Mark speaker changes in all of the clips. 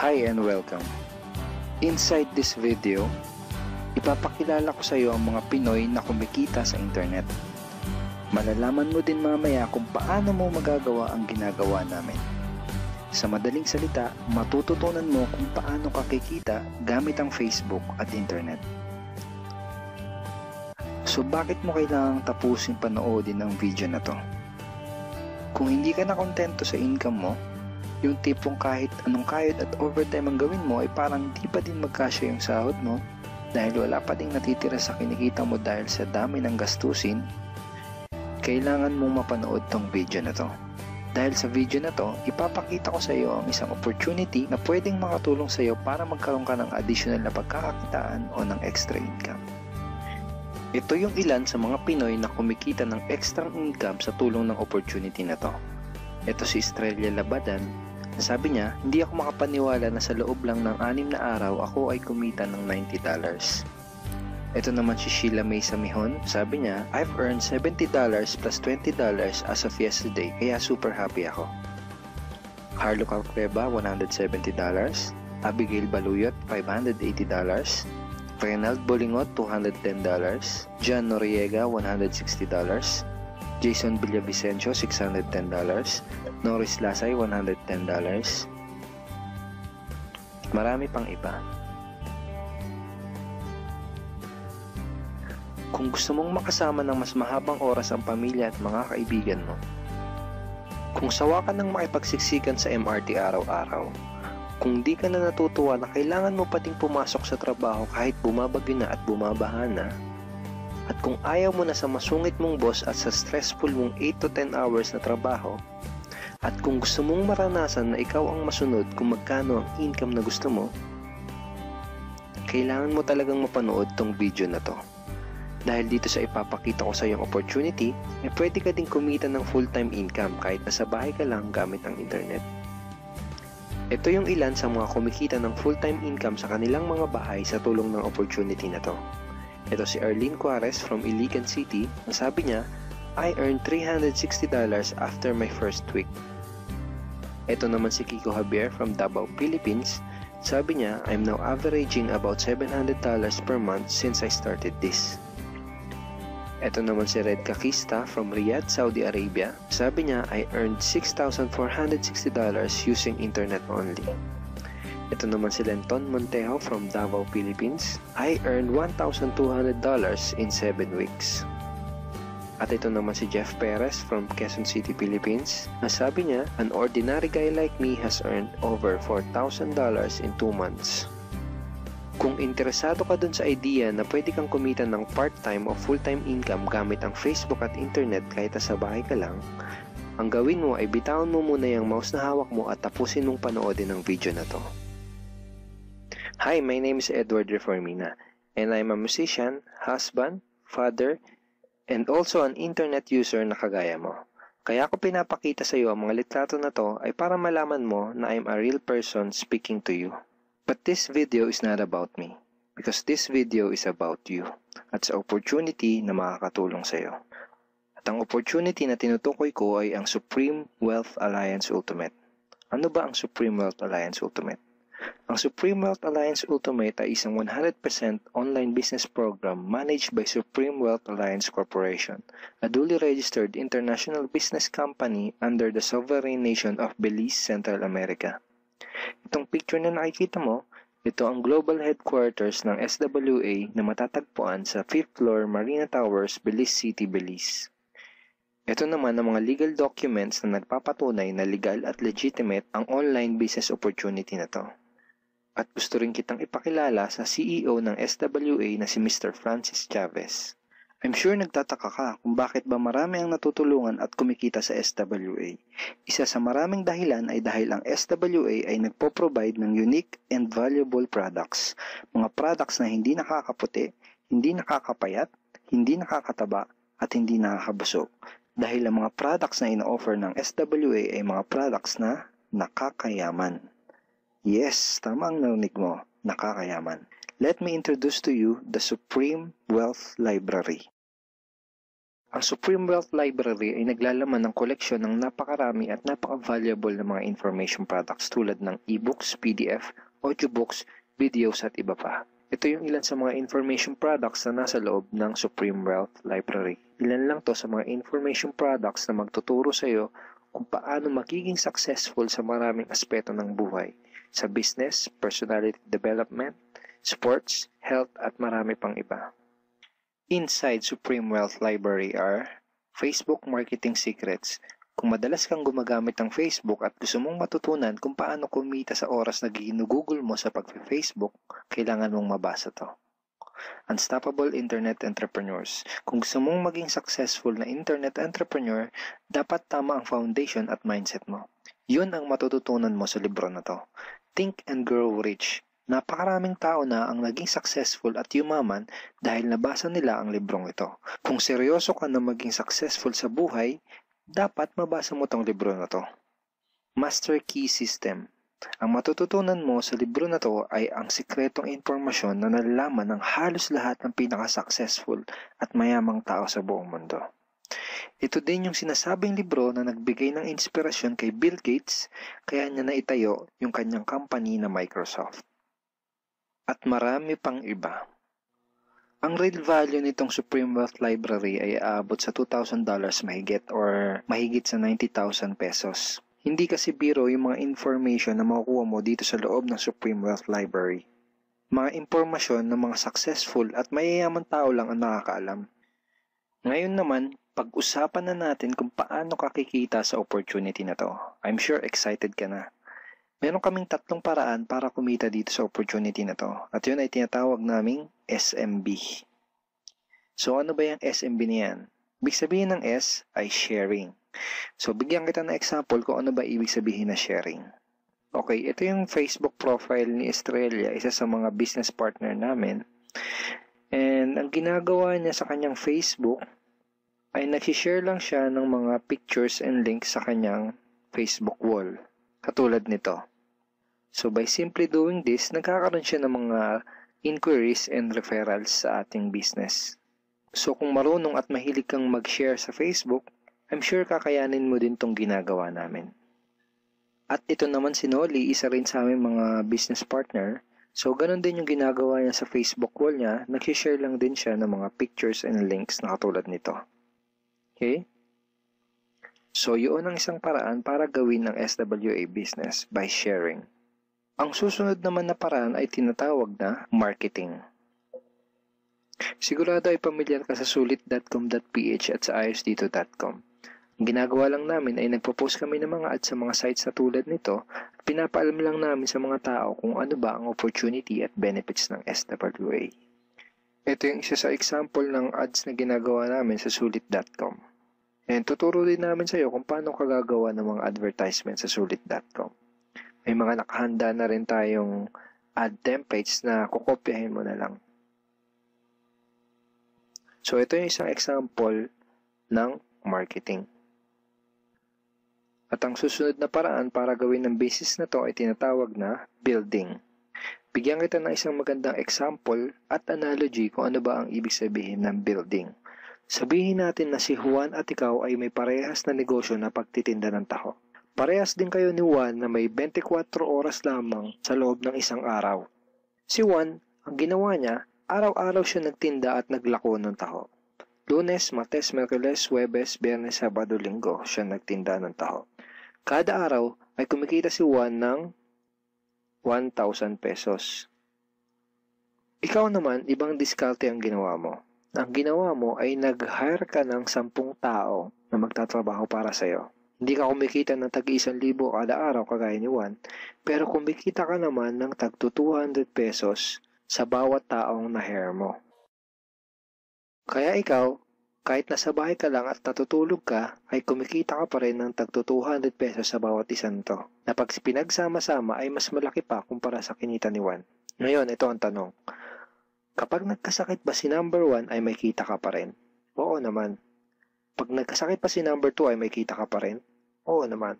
Speaker 1: Hi and welcome. Inside this video, ipapakilala ko sa iyo ang mga Pinoy na kumikita sa internet. Malalaman mo din mamaya kung paano mo magagawa ang ginagawa namin. Sa madaling salita, matututunan mo kung paano ka kikita gamit ang Facebook at internet. So bakit mo kailangang tapusin panoodin ang video na to? Kung hindi ka na kontento sa income mo, yung tipong kahit anong kayod at overtime ang gawin mo ay parang di pa din magkasya yung sahod mo dahil wala pa ding natitira sa kinikita mo dahil sa dami ng gastusin, kailangan mong mapanood tong video na to. Dahil sa video na to, ipapakita ko sa iyo ang isang opportunity na pwedeng makatulong sa iyo para magkaroon ka ng additional na pagkakakitaan o ng extra income. Ito yung ilan sa mga Pinoy na kumikita ng extra income sa tulong ng opportunity na to. Ito si Estrella Labadan. Sabi niya, hindi ako makapaniwala na sa loob lang ng anim na araw ako ay kumita ng $90. Ito naman si Sheila May Samihon. Sabi niya, I've earned $70 plus $20 as of yesterday kaya super happy ako. Harlo Calcreba, $170. Abigail Baluyot, $580. Reynald Bolingot, $210. John Noriega, $160. Jason Villavicencio, $610. Norris Lasay, $110. Marami pang iba. Kung gusto mong makasama ng mas mahabang oras ang pamilya at mga kaibigan mo, kung sawa ka ng makipagsiksikan sa MRT araw-araw, kung di ka na natutuwa na kailangan mo pating pumasok sa trabaho kahit bumabagyo na at bumabaha na, at kung ayaw mo na sa masungit mong boss at sa stressful mong 8 to 10 hours na trabaho, at kung gusto mong maranasan na ikaw ang masunod kung magkano ang income na gusto mo, kailangan mo talagang mapanood tong video na to. Dahil dito sa ipapakita ko sa iyong opportunity, ay pwede ka din kumita ng full-time income kahit nasa bahay ka lang gamit ang internet. Ito yung ilan sa mga kumikita ng full-time income sa kanilang mga bahay sa tulong ng opportunity na to. Ito si Arlene Juarez from Iligan City. Ang sabi niya, I earned $360 after my first week. Ito naman si Kiko Javier from Davao, Philippines. Sabi niya, I'm now averaging about $700 per month since I started this. Ito naman si Red Kakista from Riyadh, Saudi Arabia. Sabi niya, I earned $6,460 using internet only. Ito naman si Lenton Montejo from Davao, Philippines. I earned $1,200 in 7 weeks. At ito naman si Jeff Perez from Quezon City, Philippines. Nasabi niya, an ordinary guy like me has earned over $4,000 in 2 months. Kung interesado ka dun sa idea na pwede kang kumita ng part-time o full-time income gamit ang Facebook at internet kahit sa bahay ka lang, ang gawin mo ay bitawan mo muna yung mouse na hawak mo at tapusin mong panoodin ang video na to. Hi, my name is Edward Reformina and I'm a musician, husband, father, and also an internet user na kagaya mo. Kaya ako pinapakita sa iyo ang mga litrato na to ay para malaman mo na I'm a real person speaking to you. But this video is not about me because this video is about you at sa opportunity na makakatulong sa iyo. At ang opportunity na tinutukoy ko ay ang Supreme Wealth Alliance Ultimate. Ano ba ang Supreme Wealth Alliance Ultimate? Ang Supreme Wealth Alliance Ultimate ay isang 100% online business program managed by Supreme Wealth Alliance Corporation, a duly registered international business company under the sovereign nation of Belize, Central America. Itong picture na nakikita mo, ito ang global headquarters ng SWA na matatagpuan sa 5th floor Marina Towers, Belize City, Belize. Ito naman ang mga legal documents na nagpapatunay na legal at legitimate ang online business opportunity na to. At gusto rin kitang ipakilala sa CEO ng SWA na si Mr. Francis Chavez. I'm sure nagtataka ka kung bakit ba marami ang natutulungan at kumikita sa SWA. Isa sa maraming dahilan ay dahil ang SWA ay nagpo-provide ng unique and valuable products. Mga products na hindi nakakaputi, hindi nakakapayat, hindi nakakataba, at hindi nakakabusog. Dahil ang mga products na ino-offer ng SWA ay mga products na nakakayaman. Yes, tama ang narinig mo, nakakayaman. Let me introduce to you the Supreme Wealth Library. Ang Supreme Wealth Library ay naglalaman ng koleksyon ng napakarami at napaka-valuable na mga information products tulad ng e-books, PDF, audiobooks, videos at iba pa. Ito yung ilan sa mga information products na nasa loob ng Supreme Wealth Library. Ilan lang to sa mga information products na magtuturo sa iyo kung paano magiging successful sa maraming aspeto ng buhay. Sa business, personality development, sports, health at marami pang iba. Inside Supreme Wealth Library are Facebook Marketing Secrets. Kung madalas kang gumagamit ng Facebook at gusto mong matutunan kung paano kumita sa oras na ginugugol mo sa pag-Facebook, kailangan mong mabasa to. Unstoppable Internet Entrepreneurs. Kung gusto mong maging successful na internet entrepreneur, dapat tama ang foundation at mindset mo. Yun ang matututunan mo sa libro na to. Think and Grow Rich Napakaraming tao na ang naging successful at yumaman dahil nabasa nila ang librong ito. Kung seryoso ka na maging successful sa buhay, dapat mabasa mo tong libro na to. Master Key System ang matututunan mo sa libro na to ay ang sikretong impormasyon na nalalaman ng halos lahat ng pinaka-successful at mayamang tao sa buong mundo. Ito din yung sinasabing libro na nagbigay ng inspirasyon kay Bill Gates kaya niya naitayo yung kanyang company na Microsoft at marami pang iba. Ang real value nitong Supreme Wealth Library ay aabot sa $2,000 mahigit or mahigit sa 90,000 pesos. Hindi kasi biro yung mga information na makukuha mo dito sa loob ng Supreme Wealth Library. Mga impormasyon ng mga successful at mayayaman tao lang ang nakakaalam. Ngayon naman, pag-usapan na natin kung paano kakikita sa opportunity na to. I'm sure excited ka na. Meron kaming tatlong paraan para kumita dito sa opportunity na to. At yun ay tinatawag naming SMB. So ano ba yung SMB niyan? Ibig sabihin ng S ay sharing. So bigyan kita ng example kung ano ba ibig sabihin na sharing. Okay, ito yung Facebook profile ni Estrella, isa sa mga business partner namin. And ang ginagawa niya sa kanyang Facebook ay nag-share lang siya ng mga pictures and links sa kanyang Facebook wall. Katulad nito. So by simply doing this, nagkakaroon siya ng mga inquiries and referrals sa ating business. So kung marunong at mahilig kang mag-share sa Facebook, I'm sure kakayanin mo din tong ginagawa namin. At ito naman si Nolly, isa rin sa aming mga business partner. So ganun din yung ginagawa niya sa Facebook wall niya, nag-share lang din siya ng mga pictures and links na katulad nito. Okay? So yun ang isang paraan para gawin ang SWA business by sharing. Ang susunod naman na paraan ay tinatawag na marketing. Sigurado ay pamilyar ka sa sulit.com.ph at sa ayosdito.com. Ang ginagawa lang namin ay nagpo-post kami ng mga ads sa mga sites na tulad nito at pinapaalam lang namin sa mga tao kung ano ba ang opportunity at benefits ng SWA. Ito yung isa sa example ng ads na ginagawa namin sa sulit.com. And tuturo din namin sa iyo kung paano ka gagawa ng mga advertisement sa sulit.com may mga nakahanda na rin tayong ad templates na kukopyahin mo na lang. So, ito yung isang example ng marketing. At ang susunod na paraan para gawin ng business na to ay tinatawag na building. Bigyan kita ng isang magandang example at analogy kung ano ba ang ibig sabihin ng building. Sabihin natin na si Juan at ikaw ay may parehas na negosyo na pagtitinda ng taho. Parehas din kayo ni Juan na may 24 oras lamang sa loob ng isang araw. Si Juan, ang ginawa niya, araw-araw siya nagtinda at naglako ng taho. Lunes, Martes, Merkules, Huwebes, Biyernes, Sabado, Linggo siya nagtinda ng taho. Kada araw ay kumikita si Juan ng 1,000 pesos. Ikaw naman, ibang diskarte ang ginawa mo. Ang ginawa mo ay nag-hire ka ng 10 tao na magtatrabaho para sa'yo. Hindi ka kumikita ng tag isang libo kada araw kagaya ni Juan, pero kumikita ka naman ng tag 200 pesos sa bawat taong na-hire mo. Kaya ikaw, kahit nasa bahay ka lang at natutulog ka, ay kumikita ka pa rin ng tag 200 pesos sa bawat isang to, na pag pinagsama-sama ay mas malaki pa kumpara sa kinita ni Juan. Ngayon, ito ang tanong. Kapag nagkasakit ba si number 1 ay may kita ka pa rin? Oo naman. Pag nagkasakit pa si number 2 ay may kita ka pa rin? Oo naman.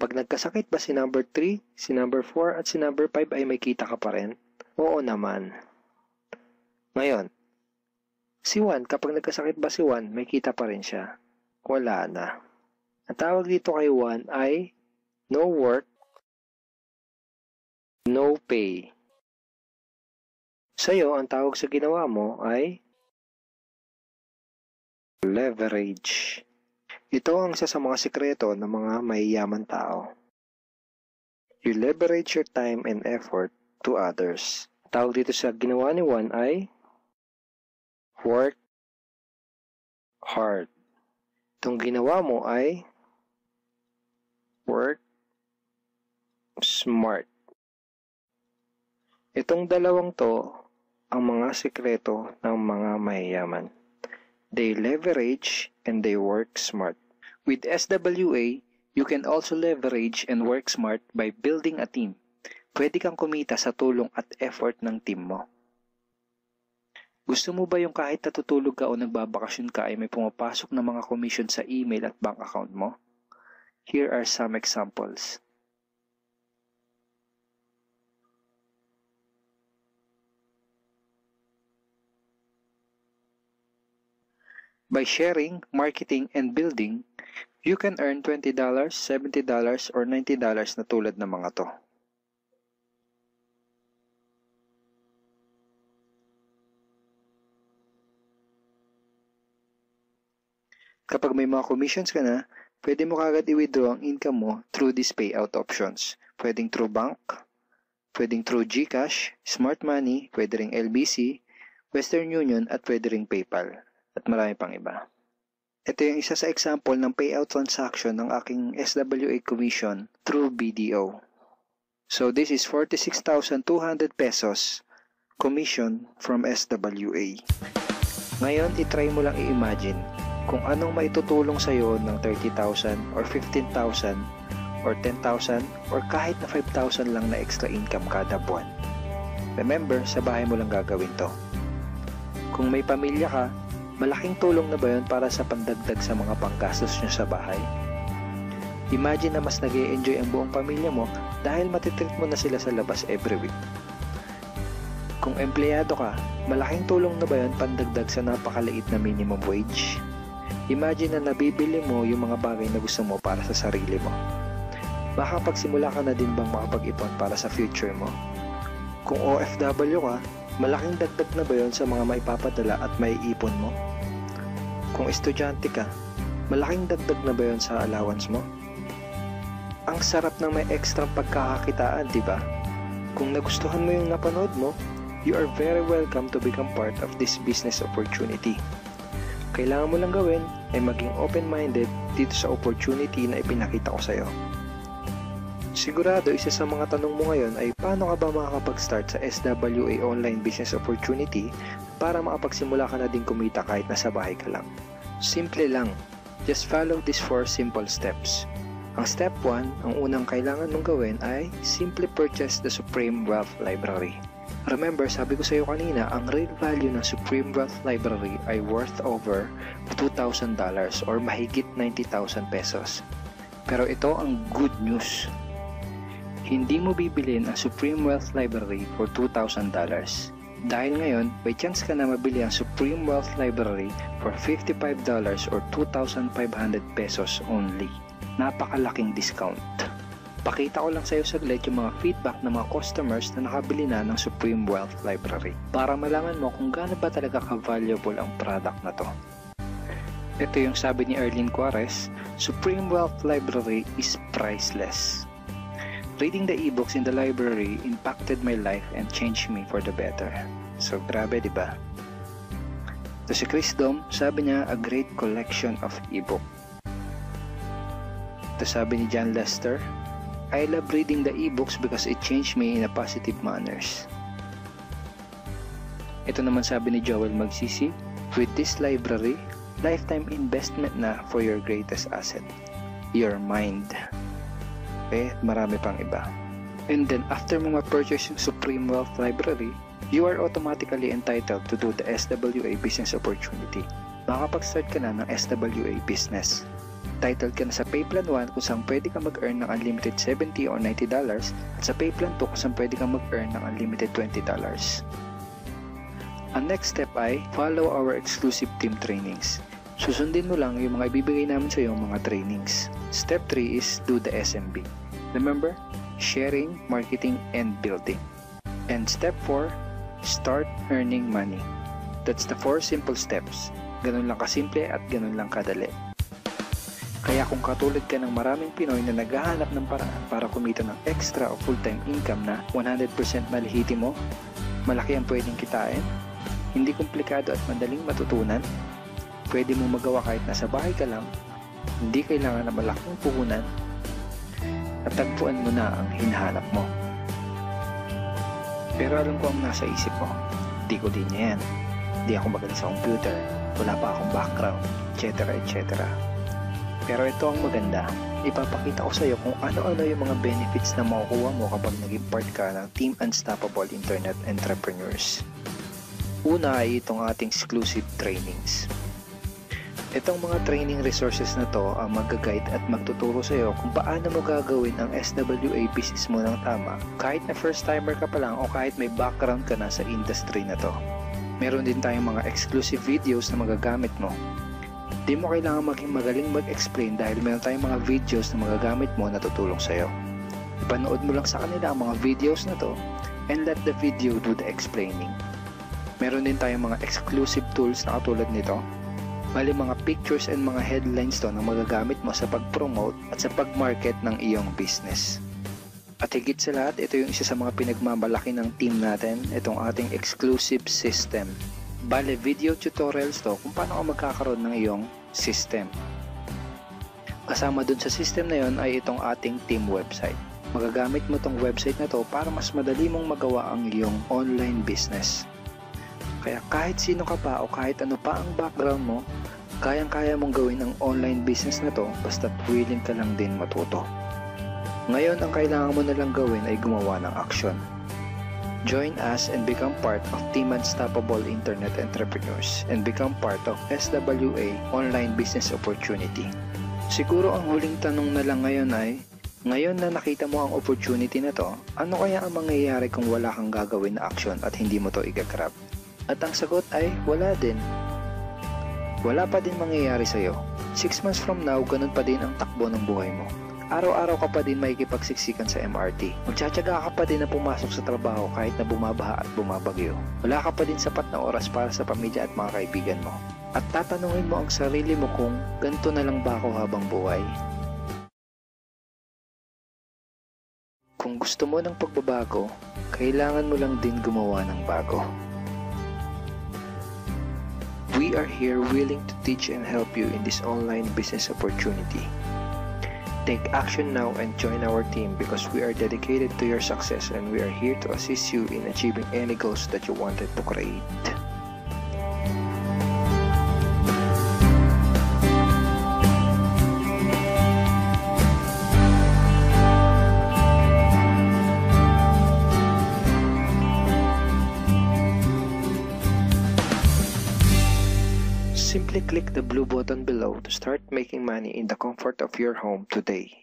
Speaker 1: Pag nagkasakit ba si number 3, si number 4 at si number 5 ay may kita ka pa rin? Oo naman. Ngayon, Si Juan, kapag nagkasakit ba si Juan, may kita pa rin siya. Wala na. Ang tawag dito kay Juan ay no work, no pay. Sa'yo, ang tawag sa ginawa mo ay leverage. Ito ang isa sa mga sikreto ng mga mayayaman tao. You leverage your time and effort to others. Tawag dito sa ginawa ni Juan ay work hard. Itong ginawa mo ay work smart. Itong dalawang to ang mga sikreto ng mga mayayaman. They leverage and they work smart.
Speaker 2: With SWA, you can also leverage and work smart by building a team. Pwede kang kumita sa tulong at effort ng team mo. Gusto mo ba yung kahit natutulog ka o nagbabakasyon ka ay may pumapasok na mga commission sa email at bank account mo? Here are some examples. By sharing, marketing, and building, you can earn $20, $70, or $90 na tulad ng mga to. Kapag may mga commissions ka na, pwede mo kagad i-withdraw ang income mo through these payout options. Pwedeng through bank, pwedeng through GCash, Smart Money, pwede ring LBC, Western Union, at pwede ring PayPal. At marami pang iba. Ito yung isa sa example ng payout transaction ng aking SWA commission through BDO. So this is 46,200 pesos commission from SWA. Ngayon, itry mo lang i-imagine kung anong maitutulong sa iyo ng 30,000 or 15,000 or 10,000 or kahit na 5,000 lang na extra income kada buwan. Remember, sa bahay mo lang gagawin to. Kung may pamilya ka, malaking tulong na ba yun para sa pandagdag sa mga panggastos nyo sa bahay? Imagine na mas nag enjoy ang buong pamilya mo dahil matitreat mo na sila sa labas every week. Kung empleyado ka, malaking tulong na ba yun pandagdag sa napakaliit na minimum wage? Imagine na nabibili mo yung mga bagay na gusto mo para sa sarili mo. Makapagsimula ka na din bang makapag-ipon para sa future mo? Kung OFW ka, malaking dagdag na ba yon sa mga maipapadala at maiipon mo? Kung estudyante ka, malaking dagdag na ba yon sa allowance mo? Ang sarap ng may extra pagkakakitaan, di ba? Kung nagustuhan mo yung napanood mo, you are very welcome to become part of this business opportunity kailangan mo lang gawin ay maging open-minded dito sa opportunity na ipinakita ko sa iyo. Sigurado isa sa mga tanong mo ngayon ay paano ka ba makakapag-start sa SWA online business opportunity para makapagsimula ka na din kumita kahit nasa bahay ka lang. Simple lang. Just follow these four simple steps. Ang step 1, ang unang kailangan mong gawin ay simply purchase the Supreme Wealth Library. Remember, sabi ko sa iyo kanina, ang real value ng Supreme Wealth Library ay worth over $2,000 or mahigit 90,000 pesos. Pero ito ang good news. Hindi mo bibilin ang Supreme Wealth Library for $2,000. Dahil ngayon, may chance ka na mabili ang Supreme Wealth Library for $55 or 2,500 pesos only. Napakalaking discount. Pakita ko lang sa iyo saglit yung mga feedback ng mga customers na nakabili na ng Supreme Wealth Library para malaman mo kung gaano ba talaga ka-valuable ang product na to. Ito yung sabi ni Erlene Juarez, Supreme Wealth Library is priceless. Reading the ebooks in the library impacted my life and changed me for the better. So grabe, di ba? Ito si Chris Dom, sabi niya, a great collection of ebook. Sabi ni John Lester, I love reading the ebooks because it changed me in a positive manners. Ito naman sabi ni Joel Magsisi, with this library, lifetime investment na for your greatest asset, your mind. Eh, marami pang iba. And then after mo ma-purchase yung Supreme Wealth Library, you are automatically entitled to do the SWA business opportunity. Makapag-start ka na ng SWA business titled ka na sa Payplan 1 kung saan pwede ka mag-earn ng unlimited 70 or 90 dollars at sa Payplan 2 kung saan pwede ka mag-earn ng unlimited 20 dollars. Ang next step ay follow our exclusive team trainings. Susundin mo lang yung mga ibibigay namin sa iyo mga trainings. Step 3 is do the SMB. Remember, sharing, marketing, and building. And step 4, start earning money. That's the four simple steps. Ganun lang kasimple at ganun lang kadali. Kaya kung katulad ka ng maraming Pinoy na naghahanap ng paraan para kumita ng extra o full-time income na 100% malihiti mo, malaki ang pwedeng kitain, hindi komplikado at madaling matutunan, pwede mo magawa kahit nasa bahay ka lang, hindi kailangan na malaking puhunan, at tagpuan mo na ang hinahanap mo. Pero alam ko ang nasa isip mo, di ko din yan. Di ako magaling sa computer, wala pa akong background, etc. etc. Pero ito ang maganda, ipapakita ko sa iyo kung ano-ano yung mga benefits na makukuha mo kapag naging part ka ng Team Unstoppable Internet Entrepreneurs. Una ay itong ating exclusive trainings. Itong mga training resources na to ang mag-guide at magtuturo sa iyo kung paano mo gagawin ang SWA business mo ng tama kahit na first timer ka pa lang o kahit may background ka na sa industry na to. Meron din tayong mga exclusive videos na magagamit mo Di mo kailangan maging magaling mag-explain dahil meron tayong mga videos na magagamit mo na tutulong sa'yo. Ipanood mo lang sa kanila ang mga videos na to and let the video do the explaining. Meron din tayong mga exclusive tools na katulad nito. Bali mga pictures and mga headlines to na magagamit mo sa pag-promote at sa pag-market ng iyong business. At higit sa lahat, ito yung isa sa mga pinagmamalaki ng team natin, itong ating exclusive system Bale, video tutorials to kung paano ka magkakaroon ng iyong system. Kasama dun sa system na yon ay itong ating team website. Magagamit mo tong website na to para mas madali mong magawa ang iyong online business. Kaya kahit sino ka pa o kahit ano pa ang background mo, kayang-kaya mong gawin ang online business na to basta't willing ka lang din matuto. Ngayon, ang kailangan mo na lang gawin ay gumawa ng action. Join us and become part of Team Unstoppable Internet Entrepreneurs and become part of SWA Online Business Opportunity. Siguro ang huling tanong na lang ngayon ay, ngayon na nakita mo ang opportunity na to, ano kaya ang mangyayari kung wala kang gagawin na action at hindi mo to igagrab? At ang sagot ay, wala din. Wala pa din mangyayari sa'yo. 6 months from now, ganun pa din ang takbo ng buhay mo araw-araw ka pa din makikipagsiksikan sa MRT. Magtsatsaga ka pa din na pumasok sa trabaho kahit na bumabaha at bumabagyo. Wala ka pa din sapat na oras para sa pamilya at mga kaibigan mo. At tatanungin mo ang sarili mo kung ganito na lang ba ako habang buhay? Kung gusto mo ng pagbabago, kailangan mo lang din gumawa ng bago. We are here willing to teach and help you in this online business opportunity. Take action now and join our team because we are dedicated to your success and we are here to assist you in achieving any goals that you wanted to create. Click the blue button below to start making money in the comfort of your home today.